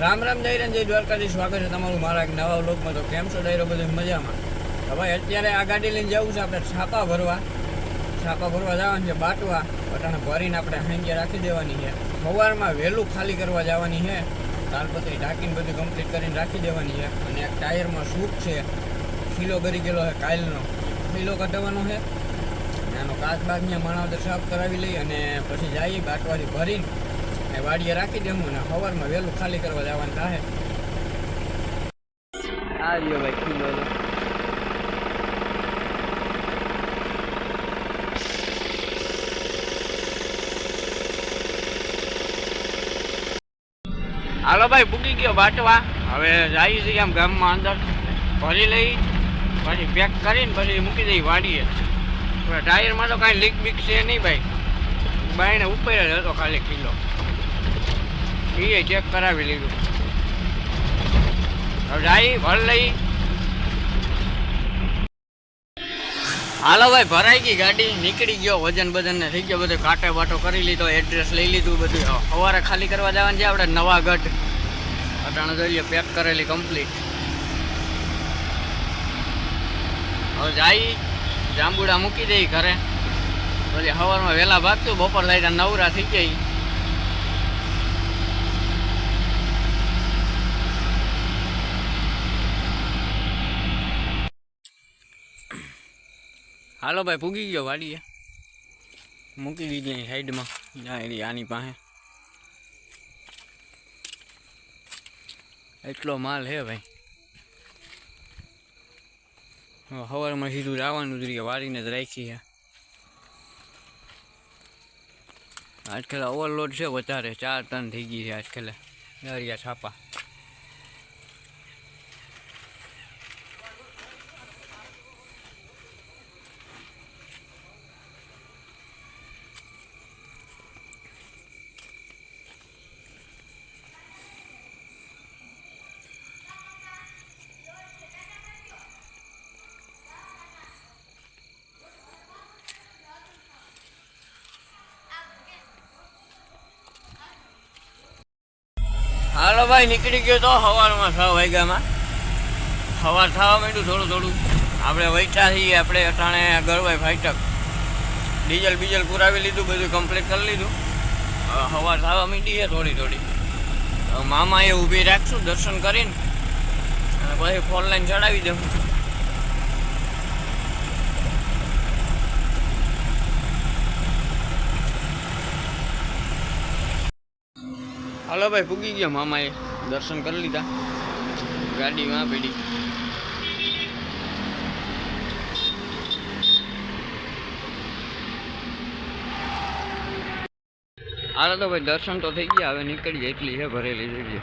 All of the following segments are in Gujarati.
રામ રામ જય જય દ્વારકાથી સ્વાગત છે તમારું મારા નવા વ્લોગમાં. તો કેમ છો ડાયરો બધું? મજામાં? ભાઈ, અત્યારે આ ગાડી લઈને જવું છે આપણે છાપા ભરવા. છાપા ભરવા જવાનું છે બાટવા. પટાણે ભરીને આપણે હાંજે રાખી દેવાની છે. સવારમાં વહેલું ખાલી કરવા જવાની છે. તાલપત્રી ઢાંકીને બધું કમ્પ્લીટ કરીને રાખી દેવાની છે. અને એક ટાયરમાં સૂપ છે. ખીલો કરી ગયેલો છે કાયલનો. ખીલો કઢાવવાનો છે. અને આનો કાચ બાગને માણાવદર સાફ કરાવી લઈ અને પછી જઈએ બાટવાથી ભરીને ને વાડીએ રાખી દેવું ને સવારમાં વહેલું ખાલી કરવા જવાનું થાય. આવ્યો ભાઈ કિલો. હાલો ભાઈ પૂકી ગયો બાટવા હવે જાય છે આમ ગામમાં અંદર. ભરી લઈ, પછી પેક કરીને પછી મૂકી દઈ વાડીએ. ટાયરમાં તો કાંઈ લીક બીક છે નહીં ભાઈ. બાઈને ઉપર હતો ખાલી કિલો એ ચેક કરાવી લીધું. જાય ભર લઈ. હાલો ભાઈ, ભરાઈ ગઈ ગાડી, નીકળી ગયો વજન બજન ને થઈ ગયો, બધું કાંટે બાટો કરી લીધો એડ્રેસ લઈ લીધું, બધું. સવારે ખાલી કરવા જવાનું છે આપણે નવાગઢ. અટાણે જોઈએ પેક કરેલી કમ્પ્લીટ હવે જાય, જાંબુડા મૂકી દઈ ઘરે. પછી સવારમાં વહેલા ભાગતું બપોર થાય નવરા થઈ જાય. હાલો ભાઈ પૂગી ગયો વાડીએ. મૂકી દીધી અહીં સાઈડમાં. ત્યાં એની આની પાસે. એટલો માલ હે ભાઈ. હવે સવારમાં સીધું જવાનું જ રહીએ વાળીને જ રાખી છે આજકાલ ઓવરલોડ છે વધારે, ચાર ટન થઈ ગઈ છે આજકાલ દરિયા છાપા. હાલો ભાઈ, નીકળી ગયો તો સવારમાં છ વાગ્યામાં. સવાર થવા માંડ્યું થોડું થોડું. આપણે વૈઠા છીએ, આપણે અટાણે ગરવાય ફાઈટક ડીઝલ બીજલ પુરાવી લીધું, બધું કમ્પ્લીટ કરી લીધું. સવાર થવા માંડી છે થોડી થોડી. મામાએ ઊભી રાખશું, દર્શન કરીને. અને પછી ફોન લાઈન ચડાવી દઉં. હાલો ભાઈ પૂગી ગયો મામાએ દર્શન કરી લીધા. ગાડીમાં પડી. હાલો તો ભાઈ, દર્શન તો થઈ ગયા, હવે નીકળી એટલી છે ભરેલી જગ્યા.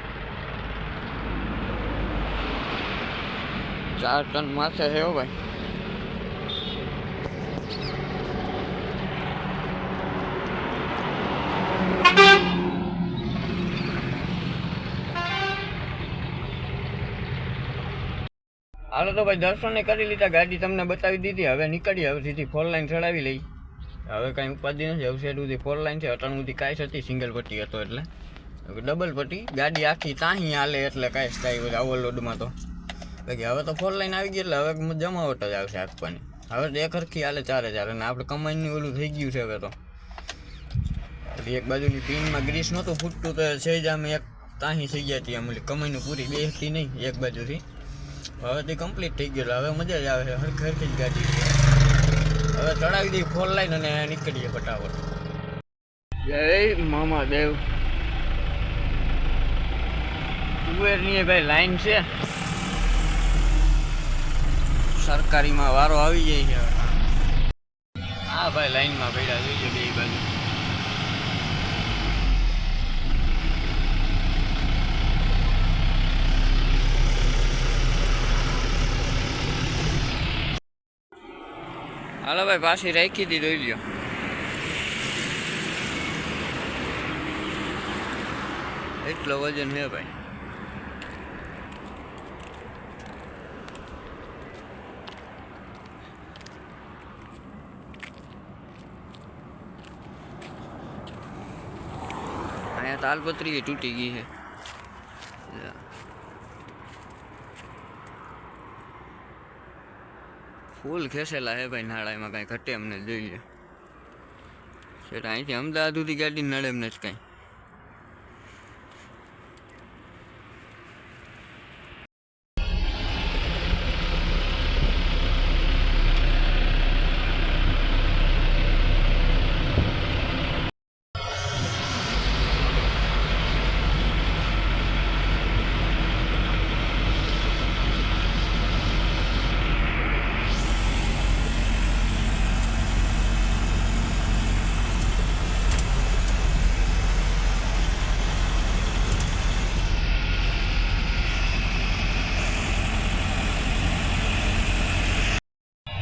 ચાર ટન માથે છે હો ભાઈ. હાલો તો ભાઈ દર્શન કરી લીધા, ગાડી તમને બતાવી દીધી. હવે નીકળી હવે સીધી ફોર લાઈન ચડાવી લઈ હવે કાંઈ ઉપાધિ નથી, હવે સેડ સુધી ફોર લાઈન છે, અટાણ સુધી કાંઈ હતી સિંગલ પટ્ટી હતો એટલે. ડબલ પટ્ટી, ગાડી આખી તાહી હાલે એટલે કાંઈ કાંઈ ઓવરલોડમાં તો. બાકી હવે તો ફોર લાઈન આવી ગઈ એટલે હવે જમાવટ જ આવશે આપવાની હવે તો એક હરખી હાલે ચારે ચાલે અને આપણે કમાઈનું ઓલું થઈ ગયું છે હવે તો. પછી એક બાજુની પિનમાં ગ્રીસ નહોતું, ફૂટતું તો છે જ આમ એક તાહી થઈ ગયા હતી આમ કમાઈનું પૂરી બે હતી નહીં, એક બાજુથી. હવે તે કમ્પ્લીટ થઈ ગયેલું હવે મજા જ આવે હરખી હરખી જ ગાડી હવે ચડાવી દઈ ફોર લાઈન અને નીકળીએ ફટાફટ. જય મામા દેવ. કુવેરની ભાઈ લાઈન છે. સરકારીમાં વારો આવી જાય છે. હા ભાઈ લાઈનમાં પડ્યા જોઈએ બે બાજુ. હાલો ભાઈ પાછી રાખી દીધો લ્યો એટલો વજન છે ભાઈ અહીંયા તાલપત્રી તૂટી ગઈ છે ફૂલ ખેસેલા હે ભાઈ નાળામાં કાંઈ ઘટે એમને જોઈ લે છે અહીંથી અમદાવાદ સુધી ગાડી નડે એમને જ કાંઈ.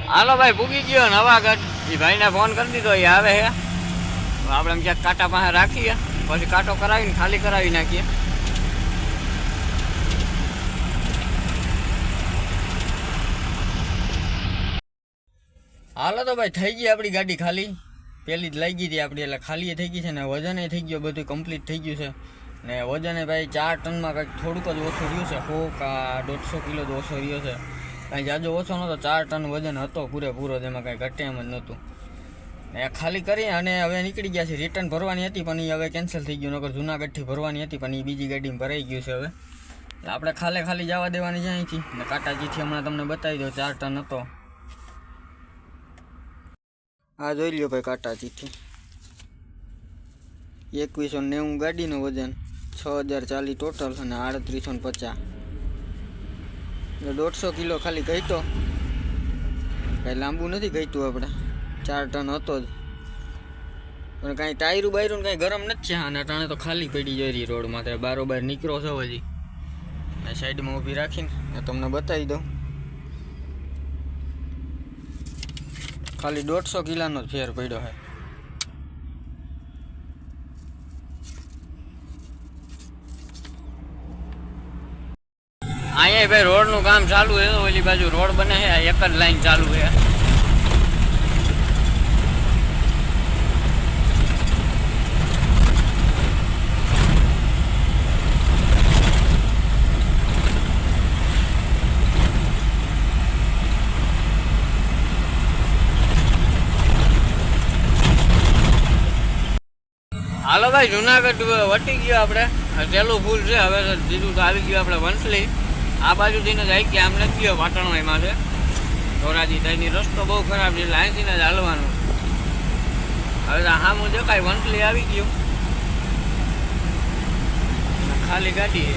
હાલો ભાઈ, ભૂગી ગયો નવાગઢ એ ભાઈને ફોન કરી દીધો એ આવે હે. આપણે એમ ક્યાંક કાંટા પાસે રાખીએ, પછી કાંટો કરાવીને ખાલી કરાવી નાખીએ. હાલો તો ભાઈ, થઈ ગઈ આપણી ગાડી ખાલી. પહેલી જ લાગી હતી આપણી, એટલે ખાલી થઈ ગઈ છે ને વજન થઈ ગયો, બધું કમ્પ્લીટ થઈ ગયું છે. ને વજન ભાઈ ચાર ટનમાં કંઈક થોડુંક જ ઓછું રહ્યું છે. સો કા, દોઢસો કિલો તો ઓછો રહ્યો છે. કાંઈ જાજો ઓછો નહોતો, ચાર ટન વજન હતો પૂરેપૂરો જેમાં કાંઈ ઘટે એમ જ નહોતું. એ ખાલી કરી અને હવે નીકળી ગયા છે રિટર્ન ભરવાની હતી, પણ એ હવે કેન્સલ થઈ ગયું, નકર જુનાગઢથી ભરવાની હતી, પણ એ બીજી ગાડીમાં ભરાઈ ગયું છે હવે. આપણે ખાલે ખાલી જવા દેવાની છે અહીંથી. ને કાટાજીથી હમણાં તમને બતાવી દો ચાર ટન હતો. આ જોઈ લ્યો ભાઈ કાટાજીથી. એકવીસો નેવું ગાડીનું વજન, છ હજાર ચાલીસ ટોટલ અને આડત્રીસો પચાસ. દોઢસો કિલો ખાલી ગઈતો. કાંઈ લાંબુ નથી ગઈતું આપણે. ચાર ટન હતો જ. પણ કાંઈ ટાયરું બાયરું કાંઈ ગરમ નથી થયા. અને ટાણે તો ખાલી પડી જઈ રોડમાં ત્યારે બારોબાર નીકળો છો હજી. સાઈડમાં ઊભી રાખીને તમને બતાવી દઉં. ખાલી દોઢસો કિલાનો જ ફેર પડ્યો છે અહીંયા ભાઈ, રોડનું કામ ચાલુ છે, ઓલી બાજુ રોડ બને છે એક જ લાઈન ચાલુ છે. હાલો ભાઈ, જુનાગઢ વટી ગયો આપણે. પેલું ફૂલ છે, હવે સીધું તો આવી ગયું આપણે વંસલી આ બાજુથી થઈને જાય ગયા આમ નથી ગયો પાટણમાં છે. ધોરાજી થઈને રસ્તો બહુ ખરાબ છે, એટલે અહીંથી જ હાલવાનું. હવે તો સામું દેખાય વંસલી આવી ગયું. ખાલી ગાડી